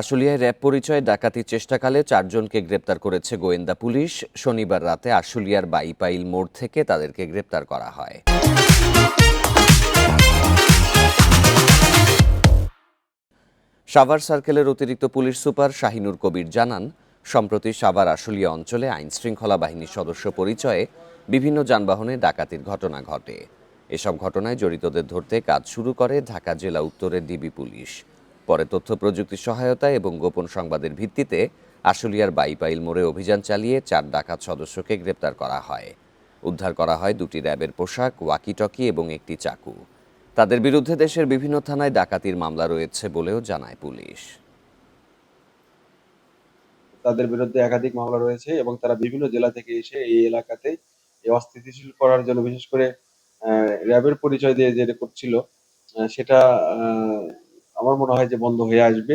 আশুলিয়ায় RAB পরিচয়ে ডাকাতির চেষ্টাকালে চারজনকে গ্রেপ্তার করেছে গোয়েন্দা পুলিশ। শনিবার রাতে আশুলিয়ার বাইপাইল মোড় থেকে তাদেরকে গ্রেপ্তার করা হয়। সাভার সার্কেলের অতিরিক্ত পুলিশ সুপার শাহিনুর কবির জানান, সম্প্রতি সাভার আশুলিয়া অঞ্চলে আইন শৃঙ্খলা বাহিনীর সদস্য পরিচয়ে বিভিন্ন যানবাহনে ডাকাতির ঘটনা ঘটে। এসব ঘটনায় জড়িতদের ধরতে কাজ শুরু করে ঢাকা জেলা উত্তরের ডিবি পুলিশ। পরে তথ্য প্রযুক্তি সহায়তা এবং গোপন সংবাদের ভিত্তিতে আশুলিয়ার বাইপাইল মোড়ে অভিযান চালিয়ে চার ডাকাত সদস্যকে গ্রেপ্তার করা হয়। উদ্ধার করা হয় দুটি র্যাবের পোশাক, ওয়াকিটকি এবং একটি চাকু। তাদের বিরুদ্ধে দেশের বিভিন্ন থানায় ডাকাতির মামলা রয়েছে বলেও জানায় পুলিশ। তাদের বিরুদ্ধে একাধিক মামলা রয়েছে এবং তারা বিভিন্ন জেলা থেকে এসে এই এলাকাতে অস্থিতিশীল করার জন্য বিশেষ করে র্যাবের পরিচয় দিয়ে যেটা করছিল সেটা আমার মনে হয় যে বন্ধ হয়ে আসবে।